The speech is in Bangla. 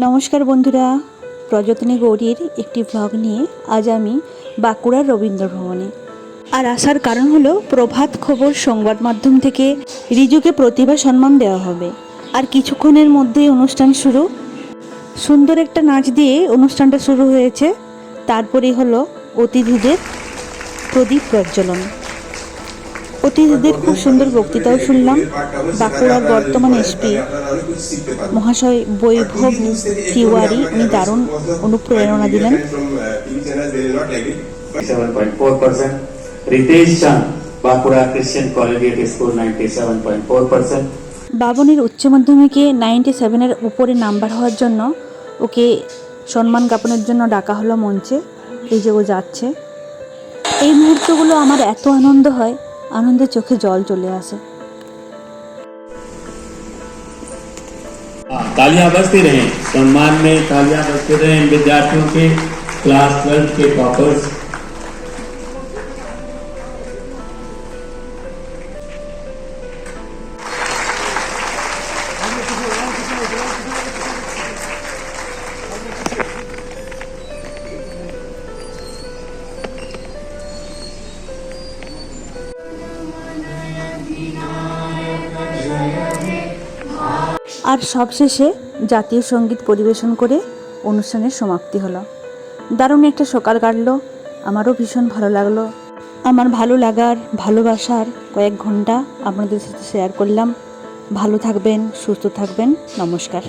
নমস্কার বন্ধুরা, প্রযত্নী গৌরীর একটি ভ্লগ নিয়ে আজ আমি বাঁকুড়ার রবীন্দ্র ভবনে। আর আসার কারণ হলো প্রভাত খবর সংবাদ মাধ্যম থেকে রিজুকে প্রতিভা সম্মান দেওয়া হবে। আর কিছুক্ষণের মধ্যেই অনুষ্ঠান শুরু। সুন্দর একটা নাচ দিয়ে অনুষ্ঠানটা শুরু হয়েছে। তারপরেই হলো অতিথিদের প্রদীপ প্রজ্বলন। অতিথিদের খুব সুন্দর বক্তৃতাও শুনলাম। বাঁকুড়ার বর্তমান এসপি মহাশয় বৈভব তিওয়ারি উনি দারুণ অনুপ্রেরণা দিলেন. বাবনের উচ্চ মাধ্যমিকে নাইনটি সেভেনের উপরে নাম্বার হওয়ার জন্য ওকে সম্মান জ্ঞাপনের জন্য ডাকা হলো মঞ্চে। এই যে ও যাচ্ছে। এই মুহূর্তগুলো আমার এত আনন্দ হয় আনন্দে চোখে জল চলে আসে तालियां बजती रहें सम्मान में तालियां बजते रहें इन विद्यार्थियों के क्लास ट्वेल्थ के टॉपर्स আর সবশেষে জাতীয় সংগীত পরিবেশন করে অনুষ্ঠানের সমাপ্তি হলো। দারুণ একটা সকাল কাটলো। আমারও ভীষণ ভালো লাগল। আমার ভালো লাগার, ভালোবাসার কয়েক ঘণ্টা আপনাদের সাথে শেয়ার করলাম। ভালো থাকবেন, সুস্থ থাকবেন। নমস্কার।